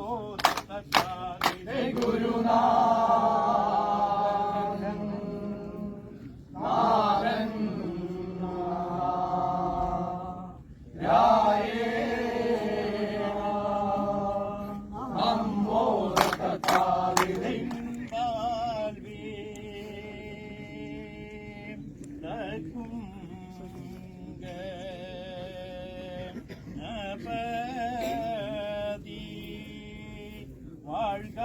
നമ്മോ வாழ்க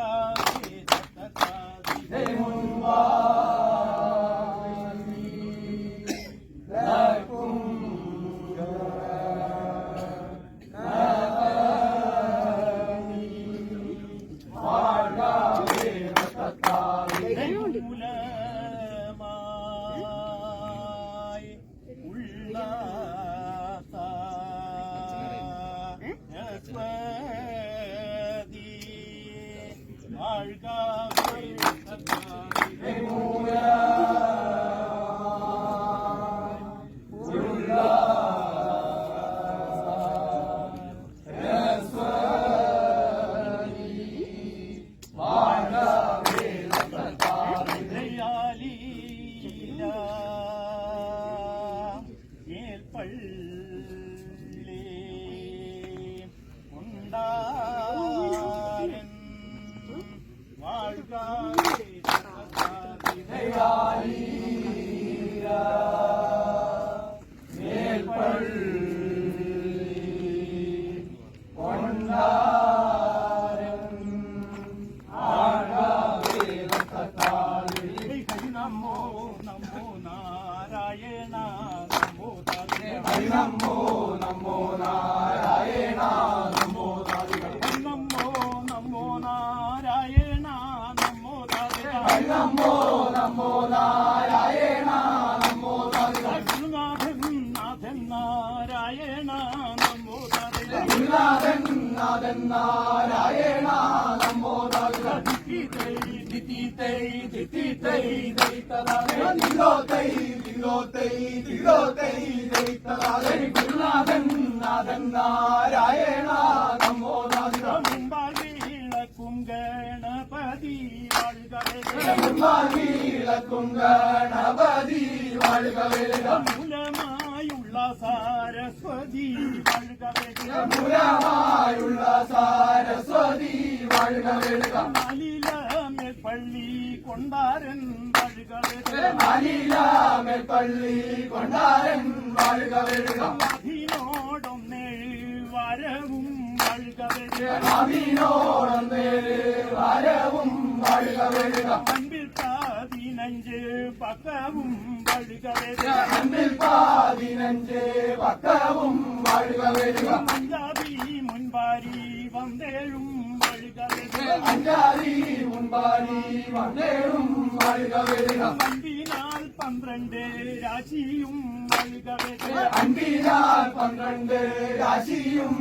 Hey, നമോ നമോ നാരായണ നമോ നമോ നമോ നാരായണ നമോ നമോ നമോ നാരായണ നമോ നമോ നമോ നാരായണ നമോ ഗുരുനാഥൻ നാഥൻ നാരായണ നാഥൻ നാഥൻ നാരായണ ദിതി തൈ ദിതി തൈ ദൈതലാലേ ദിലോ തൈ ദിലോ തൈ ദിലോ തൈ ദൈതലാലേ ഗുരുനാഥൻ നാഥൻ നാരായണ നമോ മുമ്പാകെ ഇളക്കും ഗണപതി ഇളക്കും ഗണപതി മൂലമായുള്ള സാരസ്വതി മൂലമായുള്ള സാരസ്വതി വാഴുക മലിലമേ പള്ളി കൊണ്ടാരൻ മലിലാമൽ പള്ളി കൊണ്ടാരൻ വാഴുക വേല അതിനോടൊന്നേഴ് വരവും അതിനോടൊന്നേര് വരവും വാഴുക വേല അൻപിൽ പതിനഞ്ച് പക്കവും വാഴുകവേ അൻപിൽ അഞ്ചാരി മുൻപാരി വന്നേടും വാഴുക വേല അൻപിനാൽ പന്ത്രണ്ട് രാശിയും അൻപിനാൽ പന്ത്രണ്ട് രാശിയും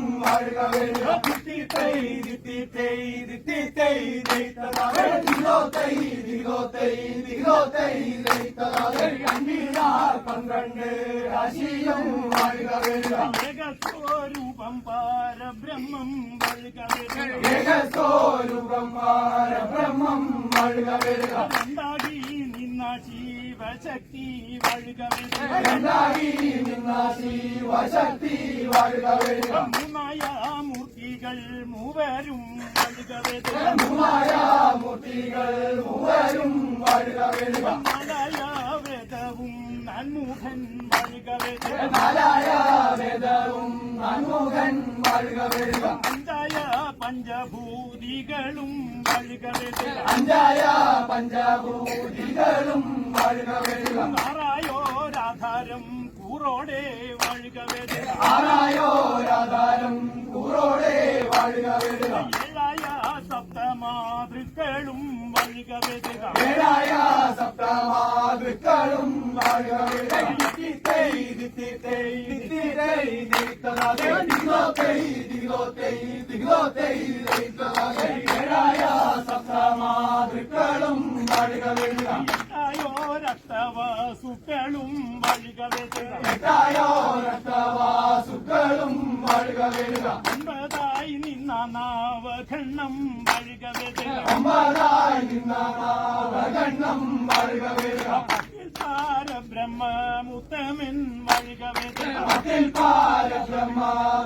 അൻപിനാൽ പന്ത്രണ്ട് രാശിയും വാഴുക പരബ്രഹ്മം വാഴുകവേ ഏകസ്വരൂപം ബ്രഹ്മം വാഴുക വേല രണ്ടാകി നിന്ന നിന്ന ശിവശക്തി വാഴുക. മൂർത്തികൾ മൂവരും വാഴുകവേ മൂമായ മൂർത്തികൾ മൂവരും വാഴുക നാലായ വേദവും നന്മുഖൻ വാഴുകവേ നാലായ വേദവും നന്മുഖൻ വാഴുക. പഞ്ചഭൂതികളും അഞ്ചായ പഞ്ചഭൂതികളും ആറായോ രാധാരം കൂറോടെ ആറായോ രാധാരം കൂറോടെ വാഴുക വേല ഏഴായ സപ്തമാതൃക്കളും വാഴുകവേ ഏഴായ സപ്തമാതൃക്കളും വാഴുക ദിത്തിത്തൈ, ദിത്തലാലേ. ദിഗ്ലോത്തൈ, ദിഗ്ലോത്തൈ, ദിഗ്ലോത്തൈ, ദിത്തലാലേ. ഏഴായ സപ്തമാതൃക്കളും വാഴുക വേല എട്ടായോരഷ്ടവസുക്കളും വാഴുകവേ എട്ടായോ രക്തവാസുക്കളും വാഴുക വേല ഒൻപതായി നിന്ന നാവഖണ്ണം വഴുകവേ അമ്പതായി നിന്ന നാവകണ്ണം വഴുക വീഴുക സാര ബ്രഹ്മമുത്തമൻ വഴുകവേ അതിൽ പാരബ്രഹ്മ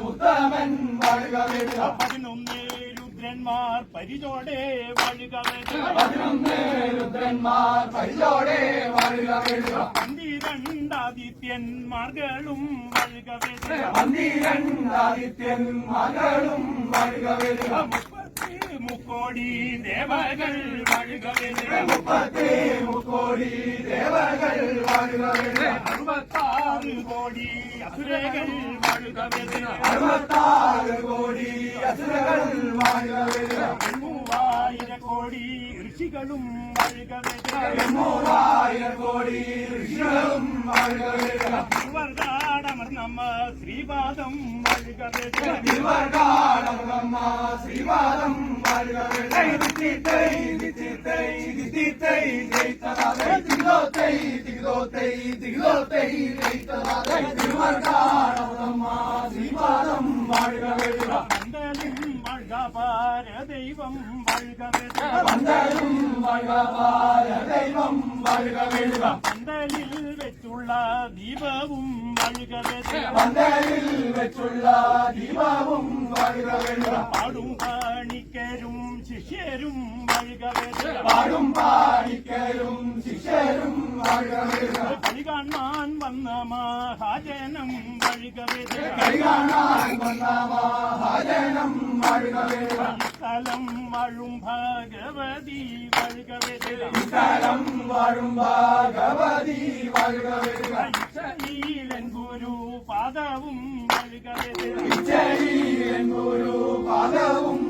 ഉത്തമൻ വഴുക വീഴുക പതിനൊന്നേ രുദ്രന്മാർ പരിചോടെ വഴുകവേ പതിനൊന്ന് രുദ്രന്മാർ പരിചോടെ വഴുക വീഴുക പന്തിരണ്ടാദിത്യന്മാർകളും വഴുകവേ പന്തിരണ്ടാദിത്യൻ മകളും വഴുക വീഴുക മുപ്പത്തി മുക്കോടി ദേവകൾ മുപ്പത്തി മുക്കോടി ദേവകൾ അറുപത്താറ് കോടി അസുരകൾ അറുപത്താറ് കോടി അസുരകൾ മൂവായിരം കോടി ഋഷികളും മൂവായിരം കോടി ഋഷികളും വർഗാടമർന്നമ്മ ശ്രീപാദം ദൈവം വഴുക വീഴുക പന്തലിൽ വെച്ചുള്ള ദീപവും പന്തലിൽ വെച്ചുള്ള ദീപവും പാടും പാണിക്കരും ശിഷ്യരും പാടും പാണിക്കരും ശിഷ്യരും കളി കാണാൻ വന്ന മഹാജനം വഴുകവേ കൈ കാണാൻ വന്ന മഹാജനം സ്ഥലം വാഴും ഭഗവതി സ്ഥലം വാഴും ഭഗവതി വഴുക വീഴുക ശീലൻ ഗുരു പാദവും ഗുരു പാദവും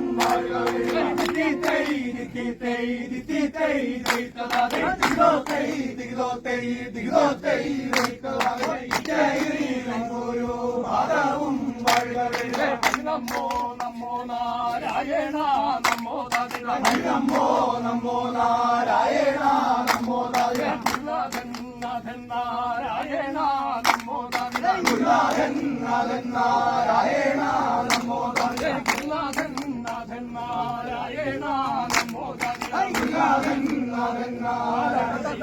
ഗുരു പാദവും വഴുക വീഴുക നമോ നമോ നാരായണ നമ്മോ ദാദിന നമോ നമോ നാരായണ നമ്മോ നാരായണ നാരായണ നമോ ഗുരുനാഥൻ നാഥൻ നാരായണ നമോ നാരായണ നാഥൻ നാഥൻ നാരായണ നമോ ദാദിന ഗുരുനാഥൻ നാഥൻ നാരായണ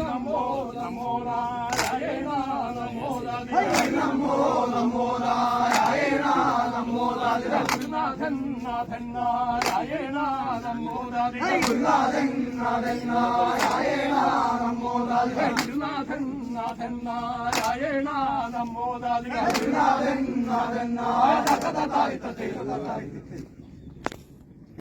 നമോ നമോ നാരായണ നമോ ദാദിന നമോ നമോ നാരായണ നമോ നാരായണ നാഥൻ നാഥൻ നാരായണ നമോ ദാദിന ഗുരുനാഥൻ നാഥൻ നാരായണ നമോ നാരായണ ഗുരുനാഥൻ നാഥൻ